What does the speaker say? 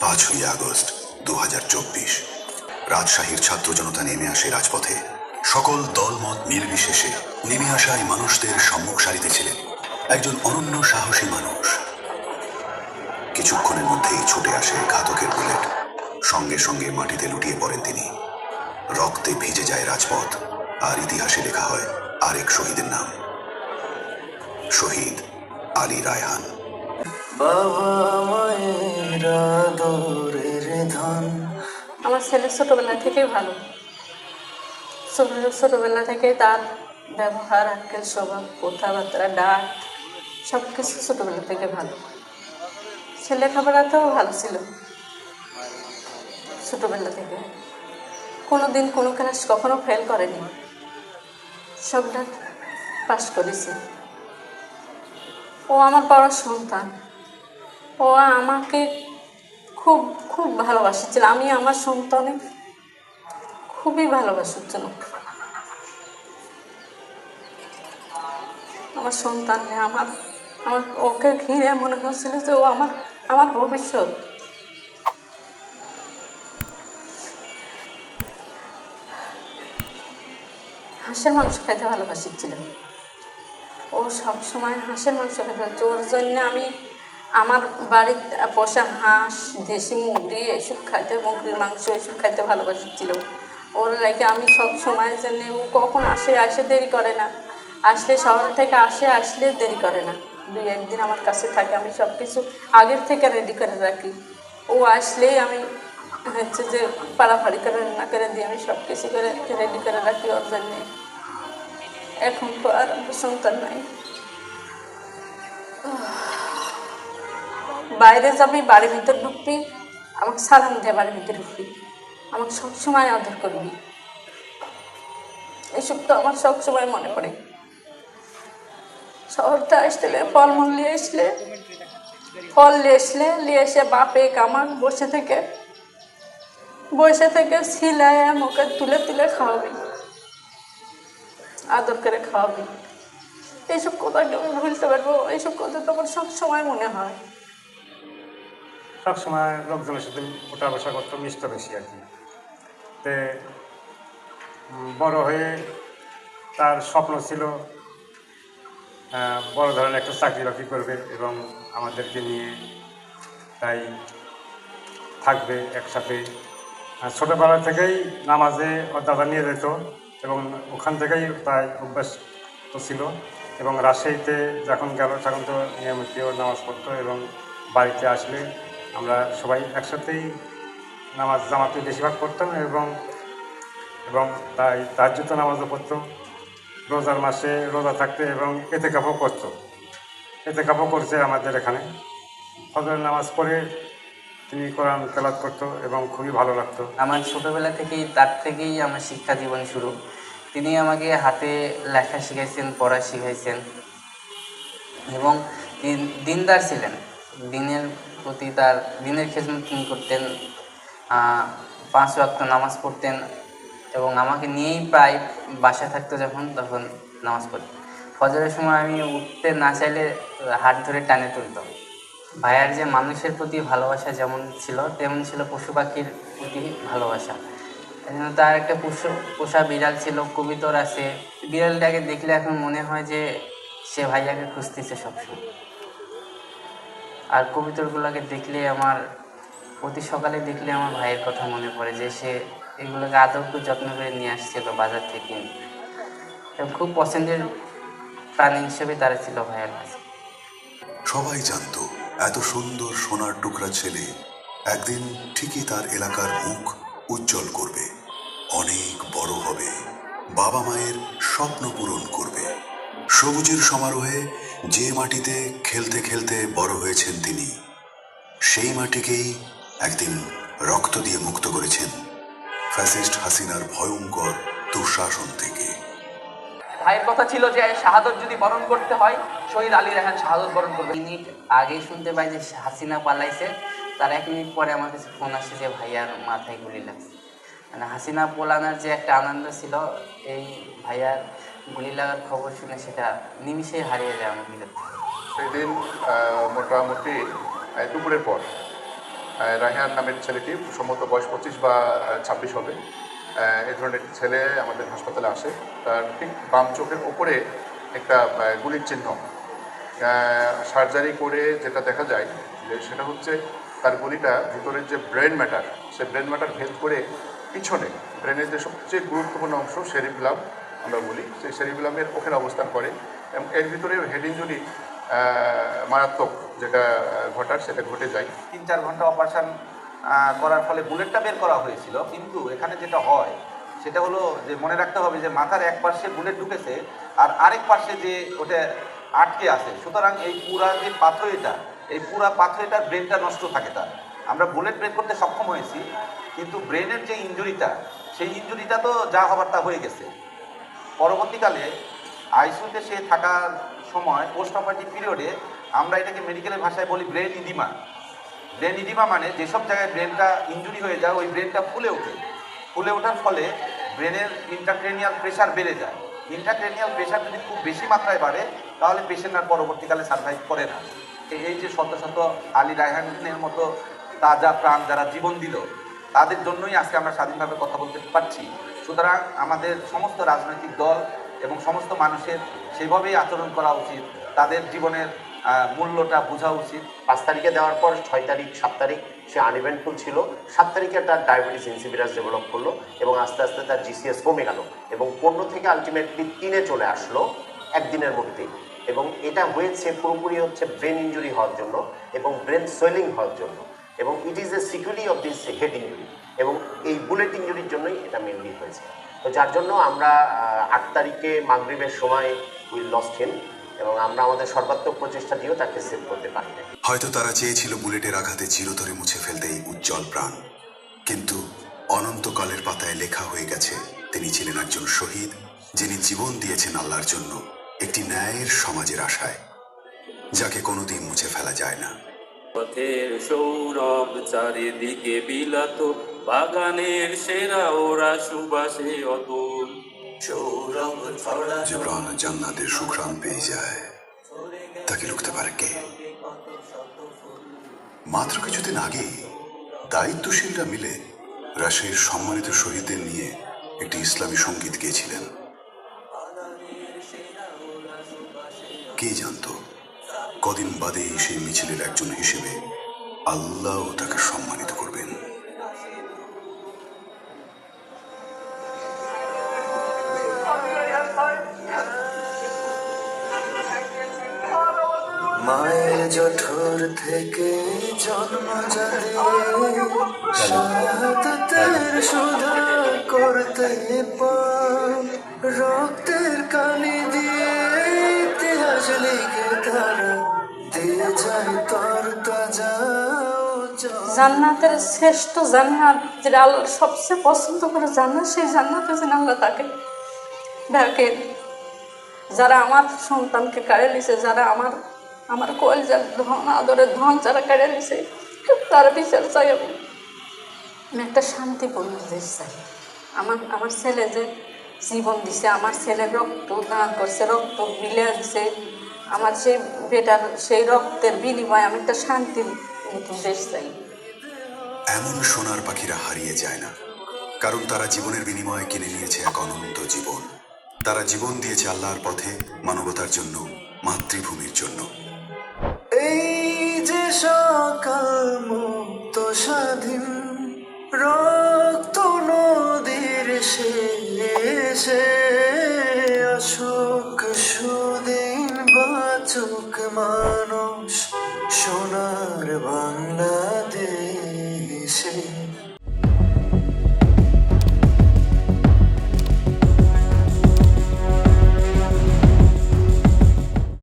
পাঁচই আগস্ট দু হাজার চব্বিশ। রাজশাহীর ছাত্র জনতা নেমে আসে রাজপথে। সকল দলমত নির্বিশেষে নেমে আসায় মানুষদের সম্মুখ সারিতে ছিলেন একজন অনন্য সাহসী মানুষ। কিছুক্ষণের মধ্যেই ছুটে আসে ঘাতকের বুলেট। সঙ্গে সঙ্গে মাটিতে লুটিয়ে পড়েন তিনি। রক্তে ভিজে যায় রাজপথ, আর ইতিহাসে লেখা হয় আরেক শহীদের নাম। শহীদ আলী রায়হান। বাবা মায়ের আমার ছেলে ছোটোবেলা থেকেই ভালো। ছোট- ছোটোবেলা থেকে তার ব্যবহার আক্কেল স্বভাব, কথাবার্তা, ডাক সব কিছু ছোটোবেলা থেকে ভালো। ছেলে খাবারাতেও ভালো ছিল ছোটোবেলা থেকে। কোনো দিন কোনো ক্লাস কখনো ফেল করেনি। সবটা পাস করেছে। ও আমার পড়ার সন্তান। ও আমাকে খুব খুব ভালোবাসছিল। আমি আমার সন্তানে খুবই ভালোবাসছিল আমার সন্তান নিয়ে আমার আমার ওকে ঘিরে মনে হচ্ছিল যে ও আমার আমার ভবিষ্যৎ। হাঁসের মাংস খেতে ভালোবাসিছিল ও সবসময় হাঁসের মাংস খেতে ওর জন্য আমি আমার বাড়ির পোষা হাঁস, দেশি মুরগি এসব খাইতে, মুরগির মাংস এসব খাইতে ভালোবাসছিল ওর লাগে আমি সব সময় জন্য ও কখন আসে আসে দেরি করে না। আসলে শহর থেকে আসে, আসলে দেরি করে না। দুই একদিন আমার কাছে থাকে, আমি সব কিছু আগের থেকে রেডি করে রাখি। ও আসলেই আমি হচ্ছে যে পাড়াফাড়ি করে, রান্না করে দিই আমি সব কিছু করে রেডি করে রাখি ওর জন্যে। এখন তো আর সন্তান নাই। বাইরে যাবি বাড়ির ভিতর ঢুকবি, আমাকে সালাম দিয়ে বাড়ির ভিতরে ঢুকবি। আমাকে সবসময় আদর করবি। এইসব তো আমার সবসময় মনে পড়ে। শহরটা আসলে ফলমূল নিয়ে আসলে, ফল নিয়ে আসলে, নিয়ে এসে বাপে কামাক বসে থেকে বসে থেকে সিলায় মুখে তুলে তুলে খাওয়াবি। আদর করে খাওয়াবি। এইসব কথা কেউ ভুলতে পারব? এইসব কথা তো আমার সবসময় মনে হয়। সবসময় লোকজনের সাথে ওঠা বসা করতো মিশতো বেশি আর কি। তে বড় হয়ে তার স্বপ্ন ছিল বড় ধরনের একটা চাকরি বাকরি করবে এবং আমাদেরকে নিয়ে তাই থাকবে একসাথে। ছোটোবেলা থেকেই নামাজে ওর দাদা নিয়ে যেত এবং ওখান থেকেই তাই অভ্যাস তো ছিল এবং রাজশাহীতে যখন গেল, তখন তো নিয়মিত নামাজ পড়তো এবং বাড়িতে আসলে আমরা সবাই একসাথেই নামাজ জামাতে বেশিরভাগ পড়তাম এবং এবং তাই তাজ্জুত নামাজও পড়তো। রোজার মাসে রোজা থাকতে এবং এতে কাপও করতো। এতে কাপও করছে আমাদের এখানে। ফজরের নামাজ পড়ে তিনি কোরআন তেলাত করতো এবং খুবই ভালো লাগতো। আমার ছোটোবেলা থেকেই, তার থেকেই আমার শিক্ষা জীবন শুরু। তিনি আমাকে হাতে লেখা শিখাইছেন, পড়া শিখাইছেন এবং দিনদার ছিলেন। দিনের প্রতি তার দিনের খেদমত তিনি করতেন পাঁচ ওয়াক্ত নামাজ পড়তেন এবং আমাকে নিয়েই প্রায় বাসায় থাকতো যখন, তখন নামাজ পড়তেন ফজরের সময় আমি উঠতে না চাইলে হাত ধরে টানে তুলতাম। ভাইয়ার যে মানুষের প্রতি ভালোবাসা যেমন ছিল, তেমন ছিল পশু পাখির প্রতি ভালোবাসা। তার একটা পশু, পোষা বিড়াল ছিল, কবিতর আছে। বিড়ালটাকে দেখলে এখন মনে হয় যে সে ভাইয়াকে খুঁজতেছে সবসময়। আর কবিতরগুলোকে দেখলে আমার প্রতি সকালে দেখলে আমার ভাইয়ের কথা মনে পড়ে যে সে এগুলোকে আদর করে যত্ন করে নিয়ে আসছিল বাজার থেকে। খুব পছন্দের প্রাণী হিসেবে তারা ছিল ভাইয়ের কাছে। সবাই জানতো, এত সুন্দর সোনার টুকরা ছেলে একদিন ঠিকই তার এলাকার মুখ উজ্জ্বল করবে, অনেক বড় হবে, বাবা মায়ের স্বপ্ন পূরণ করবে। সবুজের সমারোহে যে মাটিতে খেলতে খেলতে বড় হয়েছেন তিনি সেই মাটিকেই একদিন রক্ত দিয়ে মুক্ত করেছেন ফ্যাসিস্ট হাসিনার ভয়ঙ্কর দুঃশাসন থেকে। ভাইয়ের কথা ছিল যে শাহাদত যদি বরণ করতে হয় শহীদ আলী রেহান শাহাদত বরণ করবে। মিনিট আগেই শুনতে পাই যে হাসিনা পালাইছে তার এক মিনিট পরে আমার কাছে ফোন আসে যে ভাইয়ার মাথায় গুলি লাগছে। মানে হাসিনা পোলানোর যে একটা আনন্দ ছিল এই ভাইয়ার গুলি লাগার খবর শুনে সেটা নিমিষেই হারিয়ে যায় আমার ভিতর সেদিন মোটামুটি দুপুরের পর রায়হান নামের ছেলেটি, সম্ভবত বয়স পঁচিশ বা ছাব্বিশ হবে এই ধরনের ছেলে আমাদের হাসপাতালে আসে। তার ঠিক বাম চোখের ওপরে একটা গুলির চিহ্ন। সার্জারি করে যেটা দেখা যায় যে সেটা হচ্ছে তার গুলিটা ভিতরের যে ব্রেন ম্যাটার, সে ব্রেন ম্যাটার ভেদ করে পিছনে, ব্রেনের যে সবচেয়ে গুরুত্বপূর্ণ অংশ, সেরিফিলাম আমরা বলি সেই সেরিফিলামের ওখানে অবস্থান করে। এবং এর ভিতরে হেড ইঞ্জুরি মারাত্মক যেটা ঘটার, সেটা ঘটে যায়। তিন চার ঘণ্টা অপারেশন করার ফলে বুলেটটা বের করা হয়েছিল। কিন্তু এখানে যেটা হয়, সেটা হলো যে মনে রাখতে হবে যে মাথার এক পাশে বুলেট ঢুকেছে, আর আরেক পাশে যে ওটা আটকে আছে। সুতরাং এই পুরা যে পাথরেটা, এই পুরা পাথরেটার ব্রেনটা নষ্ট থাকে তার। আমরা বুলেট ব্রেক করতে সক্ষম হয়েছি, কিন্তু ব্রেনের যে ইঞ্জুরিটা সেই ইঞ্জুরিটা তো যা হবার তা হয়ে গেছে। পরবর্তীকালে আইসিউতে সে থাকার সময় পোস্ট অপারেটিভ পিরিয়ডে আমরা এটাকে মেডিকেলের ভাষায় বলি ব্রেন ইডিমা ব্রেন ইডিমা মানে যেসব জায়গায় ব্রেনটা ইনজুরি হয়ে যায়, ওই ব্রেনটা ফুলে ওঠে। ফুলে ওঠার ফলে ব্রেনের ইন্টারক্রেনিয়াল প্রেশার বেড়ে যায়। ইন্টারক্রেনিয়াল প্রেশার যদি খুব বেশি মাত্রায় বাড়ে, তাহলে পেশেন্ট আর পরবর্তীকালে সার্ভাইভ করে না। এই- এই যে শত শত আলী রায়হানের মতো তাজা প্রাণ যারা জীবন দিল তাদের জন্যই আজকে আমরা স্বাধীনভাবে কথা বলতে পারছি। সুতরাং আমাদের সমস্ত রাজনৈতিক দল এবং সমস্ত মানুষের সেভাবেই আচরণ করা উচিত। তাদের জীবনের মূল্যটা বোঝা উচিত। পাঁচ তারিখে দেওয়ার পর ছয় তারিখ, সাত তারিখ সে আনইভেন্টফুল ছিল। সাত তারিখে তার ডায়াবেটিস ইনসিভিরাস ডেভেলপ করল এবং আস্তে আস্তে তার জিসিএস কমে গেল এবং পনেরো থেকে আলটিমেটলি তিনে চলে আসলো একদিনের মধ্যেই। এবং এটা হয়েছে পুরোপুরি হচ্ছে ব্রেন ইঞ্জুরি হওয়ার জন্য এবং ব্রেন সোয়েলিং হওয়ার জন্য। এবং it is a security of this head injury এবং এই বুলেট ইঞ্জুরির জন্যই এটা মেনলি হয়েছে। তো যার জন্য আমরা আট তারিখে মাগরিবের সময় উইল লস্ট হিম এবং আমরা আমাদের সর্বাত্মক প্রচেষ্টা দিয়েও তাকে সেভ করতে পারি হয়তো তারা চেয়েছিল বুলেটের আঘাতে চিরতরে মুছে ফেলতে এই উজ্জ্বল প্রাণ। কিন্তু অনন্তকালের পাতায় লেখা হয়ে গেছে, তিনি ছিলেন একজন শহীদ, যিনি জীবন দিয়েছেন আল্লাহর জন্য একটি ন্যায়ের সমাজের আশায়, যাকে কোনোদিন মুছে ফেলা যায় না। পথের সৌরভ চারিদিকে বিলাত, বাগানের সেরা ওরা সুবাসে অতুল। সৌরভ জান্নাতের সুঘ্রাণ পেয়ে যায়। তাকে লুকতে পারে কে? মাত্র কিছুদিন আগে দায়িত্বশীলরা মিলে রাশিয়ার সম্মানিত শহীদদের নিয়ে একটি ইসলামী সংগীত গেয়েছিলেন। কে জানতো? কদিন বাদে সেই মিছিলের একজন হিসেবে আল্লাহ তাকে সম্মানিত করবেন। মায়ের জঠর থেকে জন্ম শাহাদাতের সুধা করতে রক্তের কালি দিয়ে ইতিহাস লিখে তারা জান্নাতের শ্রেষ্ঠ জান্নাত যেটা আল্লাহ সবচেয়ে পছন্দ করে জান্নাত সেই জান্নাতে যেন আল্লাহ তাকে ডাকেন যারা আমার সন্তানকে কাড়ে নিছে, যারা আমার আমার কলজার ধন, আদরের ধন যারা কেড়ে নিছে, তার বিচার চাই আমি। আমি একটা শান্তিপূর্ণ দেশ চাই। আমার আমার ছেলে যে জীবন দিছে, আমার ছেলে রক্ত দান করছে, রক্ত বিলে দিছে। আমার সেই বেটার সেই রক্তের বিনিময়ে আমি একটা শান্তির নতুন দেশ চাই। এমন সোনার পাখিরা হারিয়ে যায় না কারণ তারা জীবনের বিনিময়ে কিনে নিয়েছে এক অনন্ত জীবন। তারা জীবন দিয়েছে আল্লাহর পথে মানবতার জন্য মাতৃভূমির জন্য। এই যে সকাল মুক্ত স্বাধীন রক্ত নদীর শেষে বাচুক মানুষ সোনার বাংলাদেশে।